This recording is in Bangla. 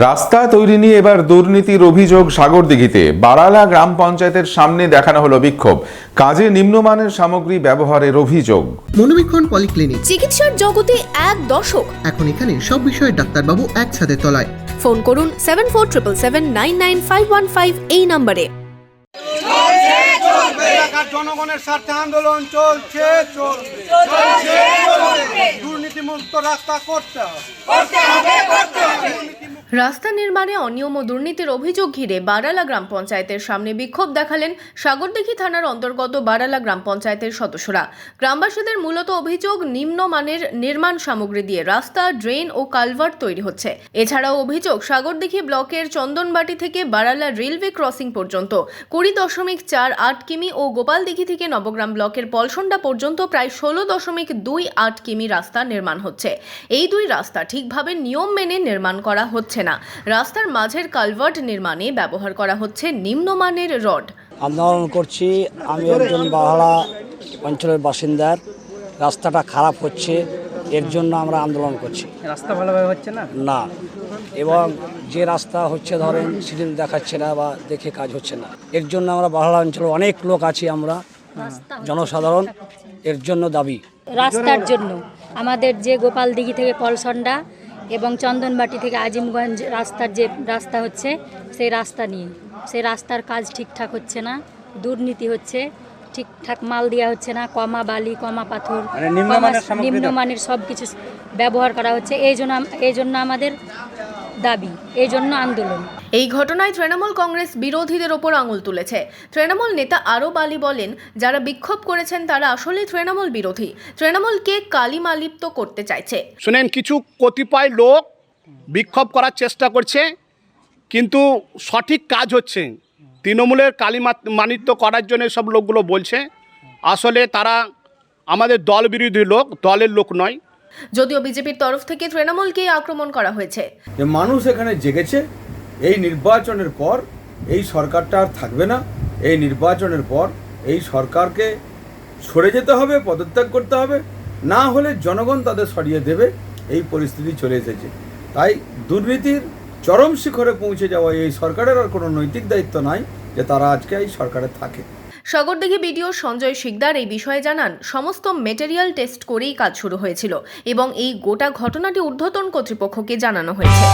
রাস্তা তৈরি নিয়ে এবার দুর্নীতির অভিযোগ সাগরদিঘিতে। বারালা গ্রাম পঞ্চায়েতের সামনে দেখানো হলো বিক্ষোভ। কাজে নিম্নমানের সামগ্রী ব্যবহারের অভিযোগ। মনোবীক্ষণ পলিক্লিনিক। চিকিৎসার জগতে এক দশক। এখন এখানে সব বিষয়ে ডাক্তারবাবু এক ছাদের তলায়। ফোন করুন seven four triple seven nine nine five one five এই নম্বরে। জনগণের স্বার্থে আন্দোলন চলছে চলবে। দুর্নীতিমুক্ত রাস্তা করতে হবে। রাস্তা নির্মাণে অনিয়ম ও দুর্নীতির অভিযোগ ঘিরে বারালা গ্রাম পঞ্চায়েতের সামনে বিক্ষোভ দেখালেন সাগরদিঘি থানার অন্তর্গত বারালা গ্রাম পঞ্চায়েতের সদস্যরা। গ্রামবাসীদের মূলত অভিযোগ নিম্নমানের নির্মাণ সামগ্রী দিয়ে রাস্তা, ড্রেন ও কালভার্ট তৈরি হচ্ছে। এছাড়াও অভিযোগ, সাগরদিঘি ব্লকের চন্দনবাটি থেকে বারালা রেলওয়ে ক্রসিং পর্যন্ত কুড়ি দশমিক চার আট কিমি ও গোপালদিঘি থেকে নবগ্রাম ব্লকের পলসন্ডা পর্যন্ত প্রায় ষোলো দশমিক দুই আট কিমি রাস্তা নির্মাণ হচ্ছে। এই দুই রাস্তা ঠিকভাবে নিয়ম মেনে নির্মাণ করা হচ্ছে না। রাস্তার মাঝের কালভার্ট নির্মাণে ব্যবহার করা হচ্ছে নিম্নমানের রড। আন্দোলন করছি। আমি একজন বাহালা অঞ্চলের বাসিন্দার। রাস্তাটা খারাপ হচ্ছে। এর জন্য আমরা আন্দোলন করছি। রাস্তা ভালোভাবে হচ্ছে না? না। এবং যে রাস্তা হচ্ছে ধরেন সিডিল দেখাচ্ছে না বা দেখে কাজ হচ্ছে না। এর জন্য আমরা বাহালা অঞ্চলে অনেক লোক আছি আমরা। জনসাধারণ এর জন্য দাবি। রাস্তার জন্য। আমাদের যে গোপালদিঘি থেকে পলসন্ডা এবং চন্দনবাটি থেকে আজিমগঞ্জ রাস্তার যে রাস্তা হচ্ছে সেই রাস্তা নিয়ে। সেই রাস্তার কাজ ঠিকঠাক হচ্ছে না দুর্নীতি হচ্ছে ঠিকঠাক মাল দেওয়া হচ্ছে না কমা বালি কমা পাথর মানে নিম্নমানের কমা- নিম্নমানের সব কিছু ব্যবহার করা হচ্ছে। এই জন্য এই জন্য আমাদের দাবি এই জন্য আন্দোলন। এই ঘটনায় তৃণমূল কংগ্রেস বিরোধীদের ওপর আঙুল তুলেছে। তৃণমূল নেতা আরও বালি বলেন যারা বিক্ষোভ করেছেন তারা আসলে তৃণমূল বিরোধী। তৃণমূলকে কালিমালিপ্ত করতে চাইছে। শুনেন কিছু কতিপয় লোক বিক্ষোভ করার চেষ্টা করছে কিন্তু সঠিক কাজ হচ্ছে তৃণমূলের কালিমা- মানিত্য করার জন্য সব লোকগুলো বলছে। আসলে তারা আমাদের দল বিরোধী লোক দলের লোক নয়। যদিও বিজেপির তরফ থেকে তৃণমূলকেই আক্রমণ করা হয়েছে। মানুষ এখানে জেগেছে, এই নির্বাচনের পর এই সরকারটা আর থাকবে না। এই নির্বাচনের পর এই সরকারকে সরে যেতে হবে, পদত্যাগ করতে হবে। না হলে জনগণ তাদের সরিয়ে দেবে। এই পরিস্থিতি চলে এসেছে। তাই দুর্নীতির চরম শিখরে পৌঁছে যাওয়া এই সরকারের আর কোনো নৈতিক দায়িত্ব নাই যে তারা আজকে এই সরকারে থাকে। সাগরদিঘি বিডিও সঞ্জয় শিকদার এই বিষয়ে জানান, সমস্ত মেটেরিয়াল টেস্ট করেই কাজ শুরু হয়েছিল এবং এই গোটা ঘটনাটি ঊর্ধ্বতন কর্তৃপক্ষকে জানানো হয়েছে।